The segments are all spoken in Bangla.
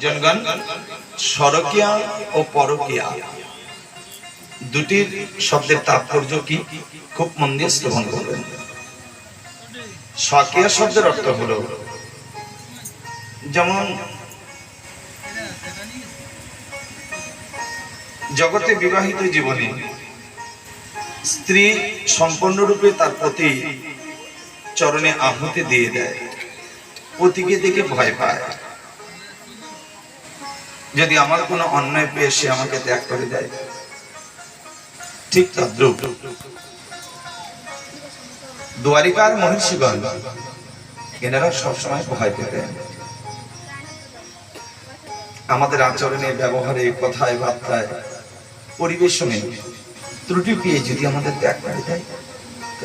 সজ্জনগণ সরকিয়া ও পরকিয়া। দুটির শব্দের তাৎপর্য কি? খুব মন দিয়ে শ্রবণ করবেন। স্বকীয় শব্দের অর্থ হলো, যেমন, জগতে বিবাহিত জীবনে স্ত্রী সম্পূর্ণরূপে তার প্রতি চরণে আহুতি দিয়ে দেয়। পতিকে দেখে ভয় পায়। যদি আমার কোনো অন্যায় পেয়ে সে আমাকে ত্যাগ করে দেয়। ঠিক তদ্রুপ। দ্বারিকার মহিষীগণ এনারা সবসময় ভয় পেতেন। আমাদের আচরণে, ব্যবহারে, কথায়, বার্তায় পরিবেশনে ত্রুটি পেয়ে যদি আমাদের ত্যাগ করে দেয়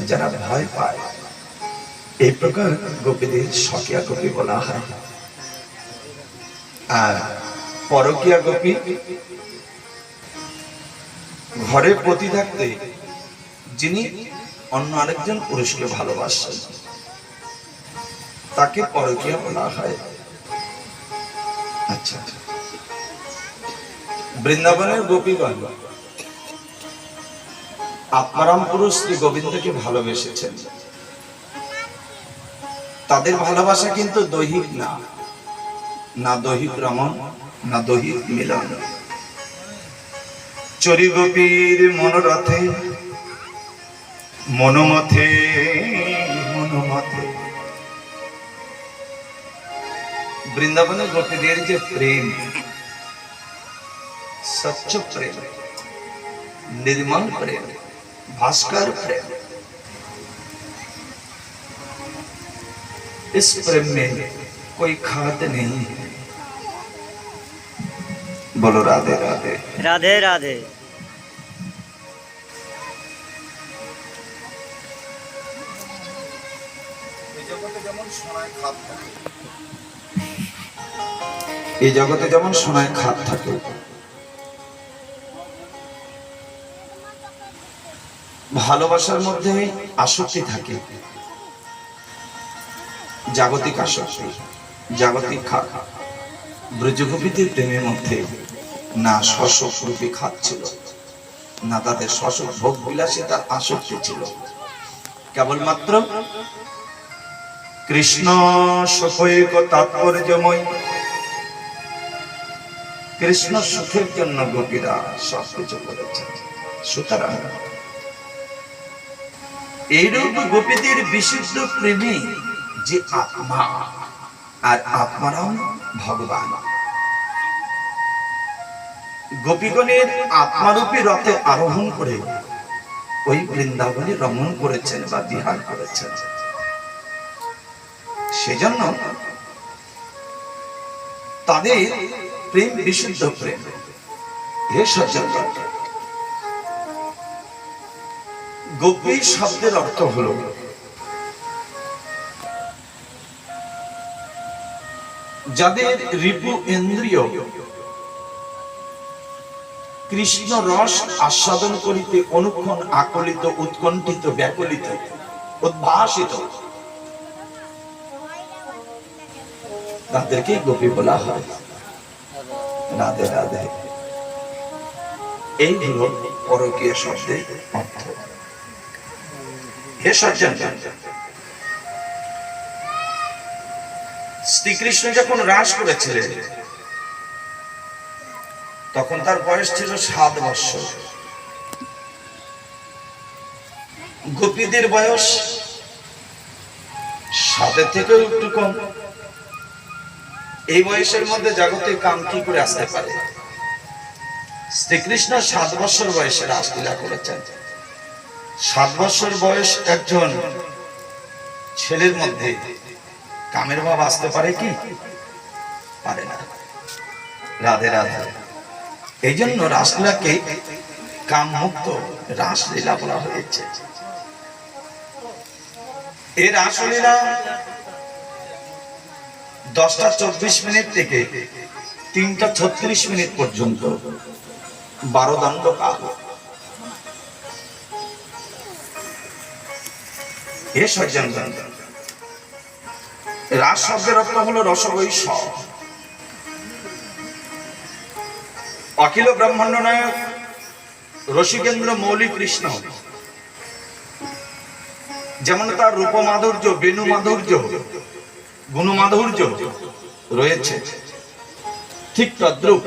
যারা ভয় পায়, এই প্রকার গোপীদের সকিয়া গোপী বলা হয়। আর পরকিয়া গোপী। ঘরে প্রতি থাকতে যিনি অন্য আরেকজন পুরুষকে ভালোবাসেন, তাকে পরকিয়া বলা হয়। আচ্ছা বৃন্দাবনের গোপীগণ, আত্মারাম পুরুষ শ্রী গোবিন্দকে ভালোবেসেছেন। তাদের ভালোবাসা কিন্তু দৈহিক না না দৈহিক রমন না দৈহিক মিলন চরি গোপীর মনোরথে মনোমথে মনোমথে বৃন্দাবনের গোপীদের যে প্রেম সচ্চ প্রেম निर्मल प्रेम भास्कर प्रेम इस प्रेम में कोई खाद नहीं है বলো রাধে রাধে। রাধে রাধে। এই জগতে যেমন সোনায় খাত থাকে ভালোবাসার মধ্যে আসক্তি থাকে জাগতিক আসক্তি জাগতিক খাত ব্রজগোপীদের প্রেমের মধ্যে না শশক রূপী খাত ছিল না তাদের শশক ভোগ বিলাসিতার আসক্তি ছিল। কেবলমাত্র কৃষ্ণ সুখৈক তাৎপর্যময়। কৃষ্ণ সুখের জন্য গোপীরা সব কিছু করেছেন সুতরাং এইরূপ গোপীদের বিশুদ্ধ প্রেমী যে আত্মা, আর আত্মারাম ভগবান। গোপীগণের আত্মারূপী রথে আরোহণ করে ওই বৃন্দাবনে রমণ করেছেন বা বিহার করেছেন। সেজন্য তাদের প্রেম বিশুদ্ধ প্রেম। হে সজ্জন গোপী শব্দের অর্থ হল, যাদের রিপু ইন্দ্রিয় কৃষ্ণ রস আস্বাদন করিতে অনুক্ষণ আকলিত, উৎকণ্ঠিত, ব্যাকুলিত, উদ্ভাসিত। তাদেরকে গোপী বলা হয়। রাধে রাধে। এই হল পরকীয় শব্দের অর্থ। হে সজ্জন, শ্রীকৃষ্ণ যখন রাস করেছিলেন তখন তার বয়স ছিল সাত বৎসর গোপীদের বয়স সাতের থেকেও একটু কম। এই বয়সের মধ্যে জাগতিক কাম কি করে আসতে পারে? শ্রীকৃষ্ণ সাত বছর বয়সে রাসলীলা করেছেন। সাত বছর বয়স একজন ছেলের মধ্যে কামের ভাব আসতে পারে কি? পারে না। রাধে রাধে। এই জন্য রাসলীলাকে কাম মুক্ত রাসলীলা বলা হয়েছে। এই রাসলীলা দশটা চব্বিশ মিনিট থেকে তিনটা ছত্রিশ মিনিট পর্যন্ত বারো দণ্ড কাল এ সজ্জন রাস শব্দের অর্থ হলো রসবৈষ অখিল ব্রহ্মাণ্ড নায়ক রসিকেন্দ্র মৌলিক কৃষ্ণ যেমন তার রূপ মাধুর্য বেণু মাধুর্য গুণ মাধুর্য রয়েছে। ঠিক তদ্রুপ।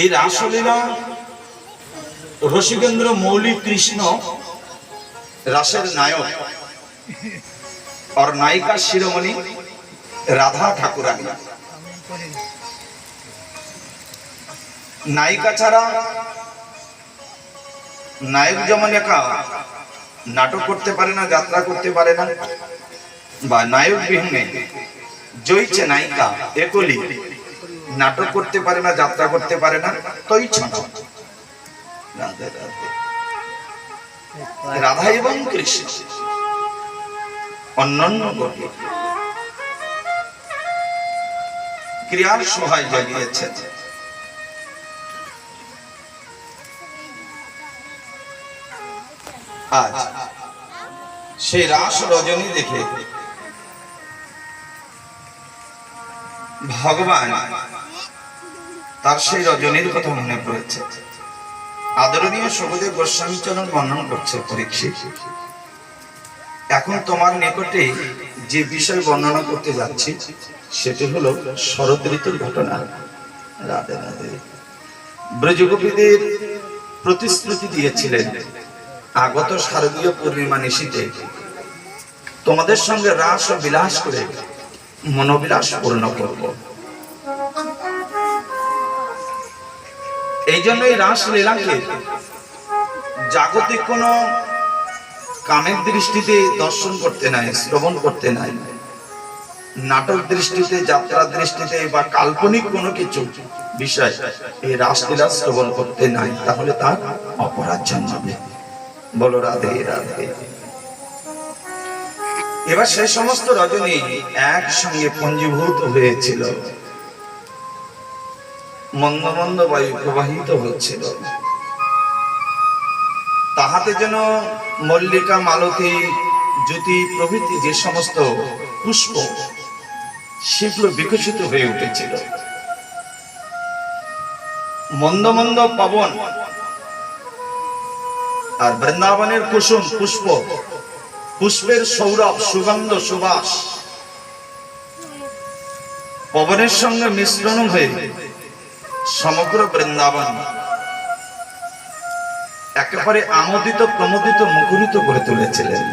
এই রাসলীলা রসিকেন্দ্র মৌলিক কৃষ্ণ রাসের নায়ক। আর নায়িকা শিরোমণি রাধা ঠাকুরানী নায়িকা ছাড়া নায়ক যেমন একা, নাটক করতে পারে না, যাত্রা করতে পারে না, বা নায়ক বিহীনে জয়ছে নায়িকা, একলি। নাটক করতে পারে না, যাত্রা করতে পারে না তৈ রাধে এবং কৃষ্ণ। অন্যান্য গোপী ক্রিয়ার সহায় জাগিয়েছেন আজ সেই রাস রজনী দেখে ভগবান তার সেই রজনীর কথা মনে পড়েছে। আদরণীয় সবদেব গোস্বামী চরণ বর্ণন করছে পরীক্ষিত। এখন তোমার নিকটে যে বিষয় বর্ণনা করতে যাচ্ছি সেটি হলো শরৎ ঋতুর ঘটনা। রাধে রাধে। ব্রজগোপীদের প্রতিশ্রুতি দিয়েছিলেন, আগত শারদীয় পূর্ণিমা নিশীতে তোমাদের সঙ্গে রাস ও বিলাস করে মনোবিলাস পূর্ণ করব। এই জন্য এই রাস লীলাকে জাগতিক কোনো কামের দৃষ্টিতে দর্শন করতে নাই, শ্রবণ করতে নাই। নাটক দৃষ্টিতে, যাত্রা দৃষ্টিতে বা কাল্পনিক কোনো কিছু বিষয় এই রাসলীলা শ্রবণ করতে নাই, তাহলে তার অপরাধ জন্মাবে। বলো, রাধে রাধে। এবার সে সমস্ত রজনী একসঙ্গে পঞ্জীভূত হয়েছিল। মন্দ মন্দ বায়ু প্রবাহিত হচ্ছিল। তাহাতে যেন মল্লিকা, মালতী, জ্যোতি প্রভৃতি যে সমস্ত পুষ্প সেগুলো বিকশিত হয়ে উঠেছিল। মন্দ মন্দ পবন আর বৃন্দাবনের কুসুম পুষ্প, পুষ্পের সৌরভ, সুগন্ধ, সুবাস পবনের সঙ্গে মিশ্রণ হয়ে সমগ্র বৃন্দাবন একেবারে আমোদিত, প্রমোদিত, মুখরিত করে তুলেছিলেন।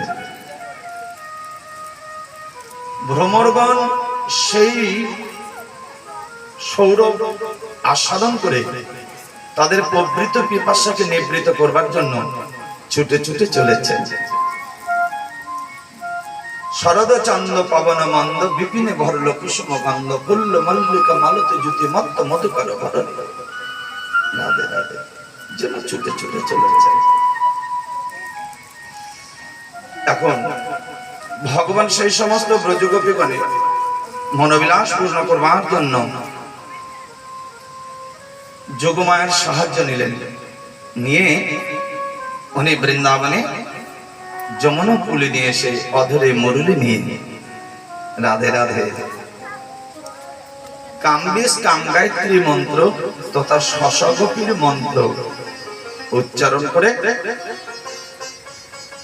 ভ্রমরগণ সেই সৌরভ আস্বাদন করে তাদের প্রবৃত পিপাসাকে নিবৃত করবার জন্য ছুটে ছুটে চলেছেন শরদ চন্দ্র পবন মন্দ, বিপিনে ভরল কুসুম গন্ধ, ফুল্ল মল্লিকা মালতী জ্যোতি মত্ত মধুকর রাধে যেন ছুটে ছুটে চলেছে। এখন ভগবান সেই সমস্ত ব্রজগোপীগণে মনোবিলাস পূর্ণ করবার জন্য যোগমায়ের সাহায্য নিলেন। নিয়ে উনি বৃন্দাবনে যমুনা পুলি নিয়ে এসে অধরে মরুলি নিয়ে রাধে রাধে। কামবেশ কামগায়ত্রী মন্ত্র তথা শশগোপীর মন্ত্র উচ্চারণ করে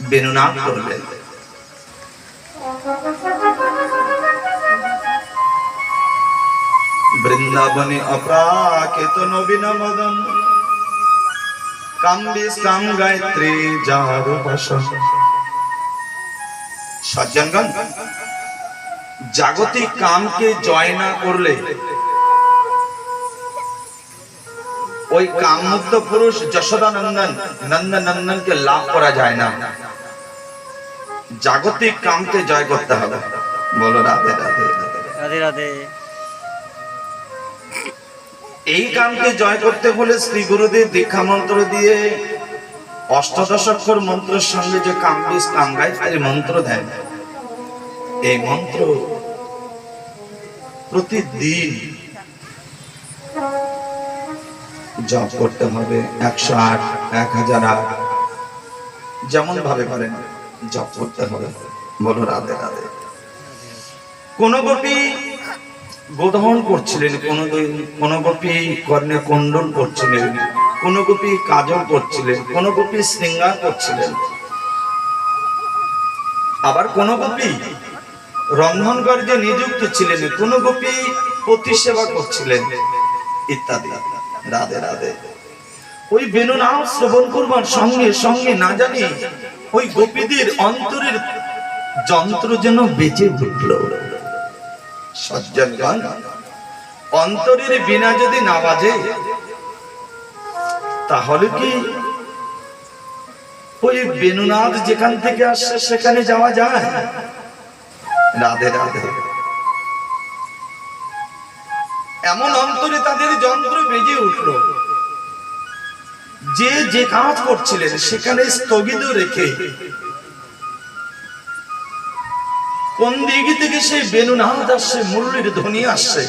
বেনুনাম করলেন বৃন্দাবনে অপ্রাকৃত নবীন মদন। কামবেশ কাম গায়ত্রী যার সজ্জনগণ, জাগতিক কামকে জয় না করলে ওই কামমুক্ত পুরুষ যশোদানন্দন, নন্দনন্দনকে লাভ করা যায় না। জাগতিক কামকে জয় করতে হবে। বলো রাধে রাধে। রাধে রাধে। এই কামকে জয় করতে হলে শ্রী গুরুদেব দীক্ষা মন্ত্র দিয়ে অষ্টাদশ অক্ষর মন্ত্রের সঙ্গে যে কামবিস কামগায়ত্রী মন্ত্র দেন। এই মন্ত্র প্রতিদিন জপ করতে হবে, একশো আট, এক হাজার আট, যেমন ভাবে পারেন জপ করতে হবে। বলো রাধে রাধে। কোন গোপী গোদহন করছিলেন কোন কোন গোপী কর্ণে কুণ্ডল করছিলেন কোন গোপী কাজল করছিলেন কোন গোপী শৃঙ্গার করছিলেন। আবার কোন গোপী রন্ধন কার্যে নিযুক্ত ছিলেন কোন গোপী পতি সেবা করছিলেন, ইত্যাদি। রাধে রাধে। ওই বেনু নাম শ্রবণ করবার সঙ্গে সঙ্গে না জানি ওই গোপীদের অন্তরের যন্ত্র যেন বেঁচে উঠল। সজ্জনগণ, অন্তরের বিনা যদি না বাজে, তাহলে কি ওই বেনুনাথ যেখান থেকে আসছে সেখানে যাওয়া যায়? রাধে রাধে। এমন অন্তরে তাদের যন্ত্র বেজে উঠল। যে যে কাজ করছিলেন, সেখানে স্থগিত রেখে কোন দিক থেকে সেই বেনুনাথ আসছে, মুরলির ধ্বনি আসছে?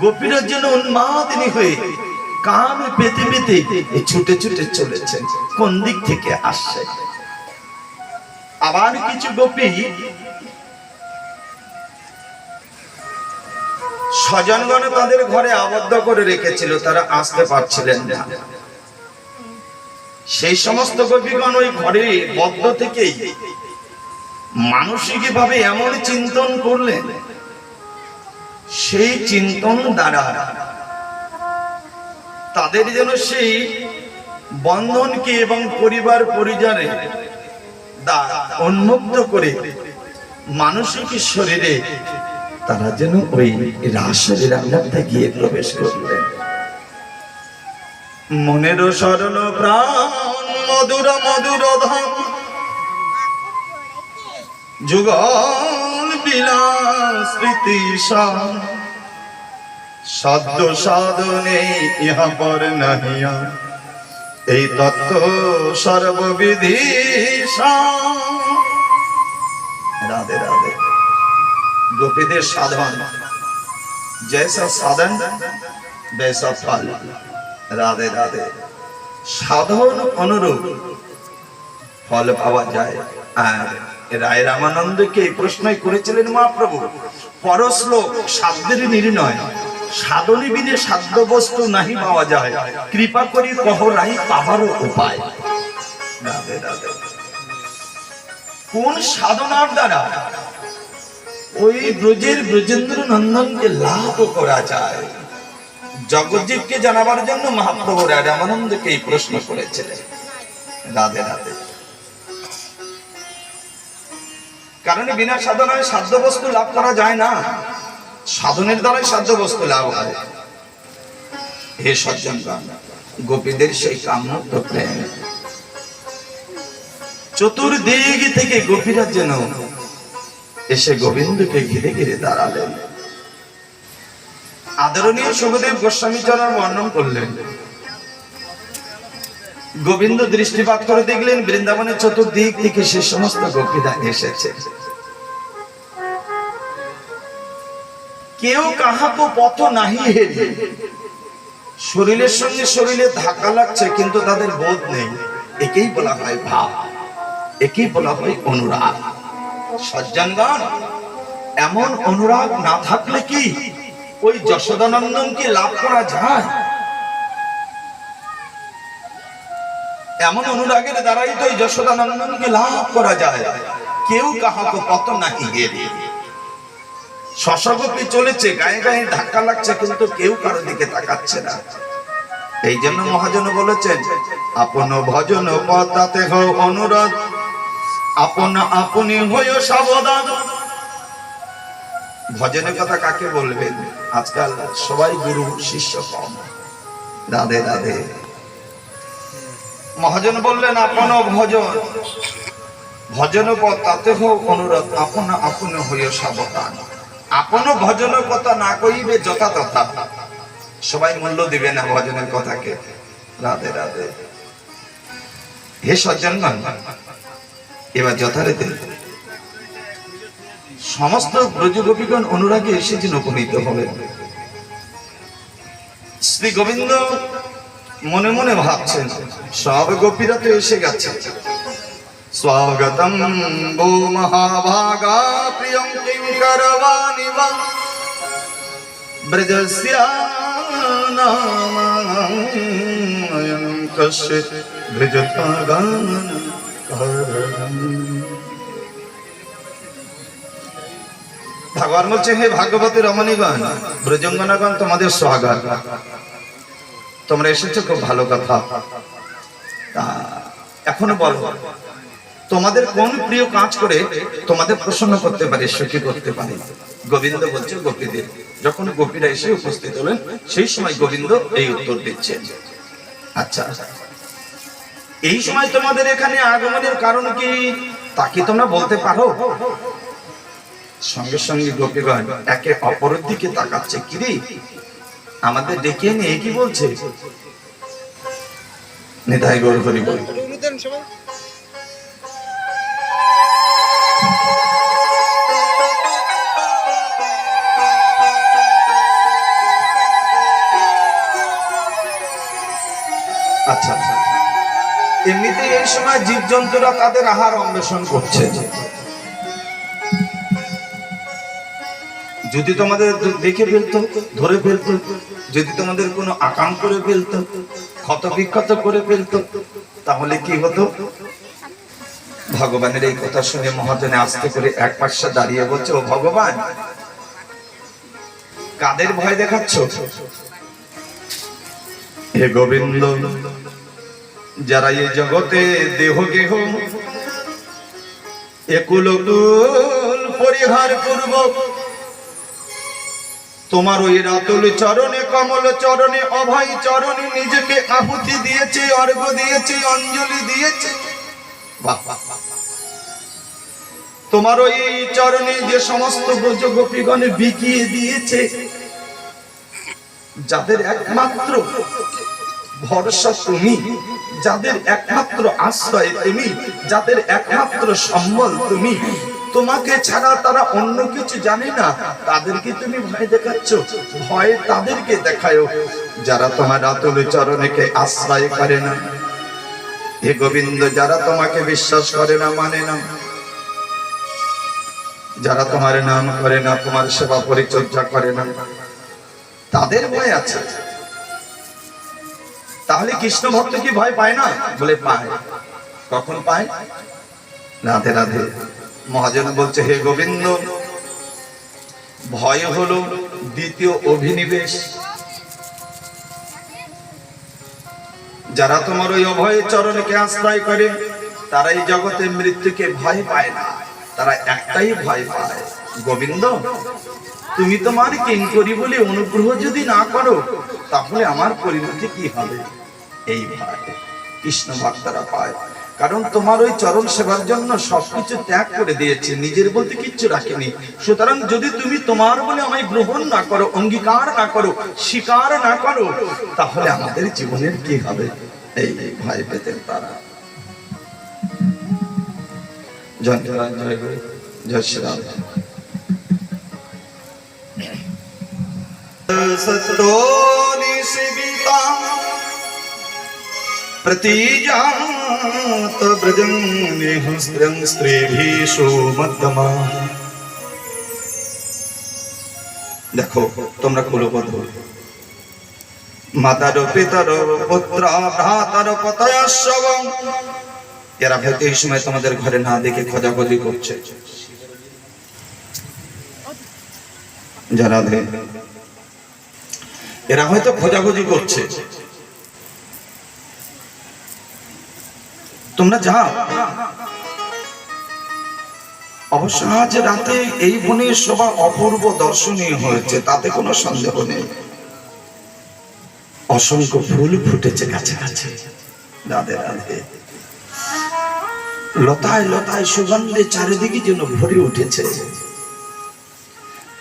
গোপীরা যেন উন্মাদিনী হয়ে কাম পেতে পেতে ছুটে ছুটে চলেছেন। কোন দিক থেকে আসছে? আবার কিছু গোপী স্বজনগণ তাদের ঘরে আবদ্ধ করে রেখেছিল, তারা আসতে পারছিলেন না। সেই সমস্ত গোপীগণ ওই ঘরে বদ্ধ থেকেই মানসিক ভাবে এমন চিন্তন করলেন সেই চিন্তন দ্বারা তাদের যেন সেই বন্ধনকে এবং পরিবার পরিজনে উন্মুক্ত করে মানসিক শরীরে তারা যেন ওই রাসলীলার মধ্যে গিয়ে প্রবেশ করলেন মনের স্মরণ প্রাণ, মধুর মধুর ধাম যুগল বিলাস স্মৃতি সাধ্য সাধনে ইহা পর নাহিয়া এই তত্ত্ব সর্ববিধি রাধে রাধে। গোপীদের সাধন। জৈসা সাধন বৈসা ফল। রাধে রাধে। সাধন অনুরূপ। ফল পাওয়া যায় আর রায় রামানন্দকে এই প্রশ্নই করেছিলেন মহাপ্রভু। পরশ্লোক সাধ্যের নির্ণয়, সাধনী বিনে সাধ্য বস্তু নাহি পাওয়া যায়। কৃপা করি কহ রাই পাবারও উপায়। কোন সাধনার দ্বারা ওই ব্রজের ব্রজেন্দ্র নন্দনকে লাভ করা যায়? জগজ্জীবকে জানাবার জন্য মহাপ্রভু রায় রামানন্দকে এই প্রশ্ন করেছিলেন। রাধে রাধে কারণ বিনা সাধনায় সাধ্য বস্তু লাভ করা যায় না। সাধনের দ্বারাই সাধ্য বস্তু লাভ হয়। হে সজ্জন গোপীদের সেই কামুক্ত প্রেম। চতুর্দিক থেকে গোপীরা যেন এসে গোবিন্দকে ঘিরে ঘিরে দাঁড়ালেন। আদরণীয় সুখদেব গোস্বামী চরণ বর্ণন করলেন গোবিন্দ দৃষ্টিপাত করে দেখলেন বৃন্দাবনের চতুর্দিক থেকে সে সমস্ত গোপীরা এসেছে। কেউ কাহাকে পথ নাহি হেরে। শরীরের সঙ্গে শরীরে ধাক্কা লাগছে, কিন্তু তাদের বোধ নেই। একেই বলা হয় ভাব, একেই বলা হয় অনুরাগ। সজ্জনগণ, এমন অনুরাগ না থাকলে কি ওই যশোদানন্দনকে লাভ করা যায়? এমন অনুরাগের দ্বারাই তো এই যশোদানন্দনকে লাভ করা যায়। কেউ কাহাকে পত নাহি গেলে শশগোপী চলেছে, গায়ে গায়ে ধাক্কা লাগছে, কিন্তু কেউ কারও দিকে তাকাচ্ছে না। এই জন্য মহাজন বলেছেন, আপন ভজন পদাতে হো অনুরোধ, আপন আপনি হয়ে সাবধান। ভজনের কথা কাকে বলবেন? আজকাল সবাই গুরু, শিষ্য কম। রাধে রাধে। মহাজন বললেন, আপন ভজন। ভজন তাতে হোক অনুরোধ, আপন আপন হইয় সাবধান। আপন ভজন কথা না কইবে যথা তথা সবাই মূল্য দিবে না ভজনের কথাকে। রাধে রাধে। হে সজ্জন এবার যথারীতি। সমস্ত ব্রজগোপীগণ অনুরাগে এসে যেন উপনীত হবে শ্রী গোবিন্দ মনে মনে ভাবছেন, সব গোপীরা তো এসে গেছে। স্বাগতম গো মহাভাগা বা ভগবান বলছে, হে ভাগবতী রমণীগণ, ব্রজঙ্গনাগণ, তোমাদের স্বাগত। তোমরা এসেছ, খুব ভালো কথা। এখনও বলো, তোমাদের কোন প্রিয় কাজ করে তোমাদের প্রসন্ন করতে পারে, সুখী করতে পারে? গোবিন্দ বলছে, গোপীদের। যখন গোপীরা এসে উপস্থিত হলেন, সেই সময় গোবিন্দ এই উত্তর দিচ্ছেন। আচ্ছা এই সময় তোমাদের এখানে আগমনের কারণ কি? তা কি তোমরা বলতে পারো? সঙ্গে সঙ্গে গোপীগণ একে অপরের দিকে তাকাচ্ছে। কিরে আমাদের ডেকে নিয়ে কি বলছে? নিতাই গৌর হরি বল। আচ্ছা আচ্ছা। এমনিতে এই সময় জীবজন্তুরা তাদের আহার অন্বেষণ করছে। যদি তোমাদের দেখে ফেলতো, ধরে ফেলতো, যদি তোমাদের কোনো আকাম করে ফেলতো, ক্ষত বিক্ষত করে ফেলতো, তাহলে কি হতো? ভগবানের এই কথা শুনে মহাজনে আস্তে করে এক পাশে দাঁড়িয়ে বলছে, ও ভগবান, কাদের ভয় দেখাচ্ছ? হে গোবিন্দ, যারা এই জগতে দেহ গেহ একুলকুল পরিহার পূর্বক তোমার ওই রাতুল চরণে, কমল চরণে, অভয় চরণে নিজেকে আহুতি দিয়েছে অর্ঘ দিয়েছে, অঞ্জলি দিয়েছে। তোমার ওই চরণে যে সমস্ত ব্রজ গোপীগণে বিকিয়ে দিয়েছে, যাদের একমাত্র ভরসা তুমি, যাদের একমাত্র আশ্রয় তুমি, যাদের একমাত্র সম্বল তুমি তোমাকে ছাড়া তারা অন্য কিছু জানে না। তাদেরকে তুমি ভয় দেখাচ্ছ। ভয় তাদেরকে দেখায়। যারা তোমার আতুল চরণেকে আশ্রয় করে না। হে গোবিন্দ, যারা তোমাকে বিশ্বাস করে না মানে না। যারা তোমার নাম করে না, তোমার সেবা পরিচর্যা করে না। তাদের ভয় আছে। তাহলে কৃষ্ণ ভক্ত কি ভয় পায় না? বলে, পায়। কখন পায়? রাধে রাধে। মহাজন বলছে, হে গোবিন্দ, ভয় হলো দ্বিতীয় অভিনিবেশ। যারা তোমার ওই অভয় চরণকে আশ্রয় করে তারা এই জগতে মৃত্যুকে ভয় পায় না। তারা একটাই ভয় পায়। গোবিন্দ, তুমি তোমার কিঙ্করি বলে অনুগ্রহ যদি না করো, তাহলে আমার পরিণতি কি হবে? এই ভয় কৃষ্ণ ভক্তরা পায়। কারণ তোমার ওই চরণ সেবার জন্য সবকিছু ত্যাগ করে দিয়েছে, নিজের বলতে কিচ্ছু রাখেনি। সুতরাং যদি তুমি তোমার বলে আমায় গ্রহণ না করো, অঙ্গীকার না করো, স্বীকার না করো, তাহলে আমাদের জীবনের কি হবে? এই ভয় পেতেন তারা। জয় জয় জয় জয় সত্তো নিশিবিতা নিহস্ত্রং স্ত্রীভীষু মধ্যমা দেখো তোমরা কুলবধ মাতার পিতার পুত্র ভ্রাতার পতয়স্ব এরা হয়তো এই সময় তোমাদের ঘরে না দেখে খোঁজাখুঁজি করছে যারা এরা হয়তো খোঁজাখুঁজি করছে তোমরা যাও। অবশ্য আজ রাতে এই বনের শোভা অপূর্ব দর্শনীয় হয়েছে, তাতে কোনো সন্দেহ নেই। অসংখ্য ফুল ফুটেছে কাছে কাছে রাধে রাধে। লতায় লতায় সুগন্ধে চারিদিকে যেন ভরে উঠেছে।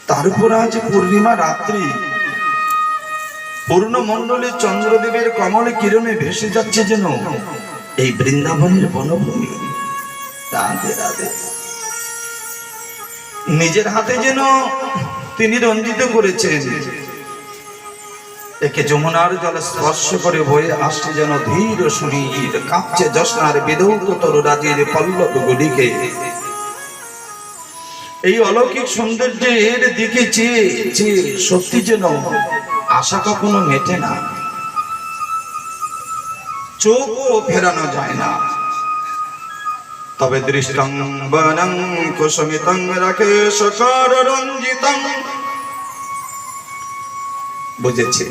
তার উপর আজ পূর্ণিমা রাত্রি। পূর্ণ মণ্ডলে চন্দ্রদেবের কমলে কিরণে ভেসে যাচ্ছে যেন। এই বৃন্দাবনের বনভূমি। রাধে রাধে। নিজের হাতে যেন তিনি রঞ্জিত করেছেন। একে যমুনার জলে স্পর্শ করে বয়ে আসছে যেন ধীর শরীর কাঁপছে যশ্নার বিদৌত রাজির পল্লব গুলিকে। এই অলৌকিক সৌন্দর্যের দিকে চেয়ে চেয়ে সত্যি যেন আশা কখনো মেটে না। চোখও ফেরানো যায় না। তবে দৃষ্টং বনং কুসুমিতং রাখে সকার রঞ্জিতং বুঝেছি।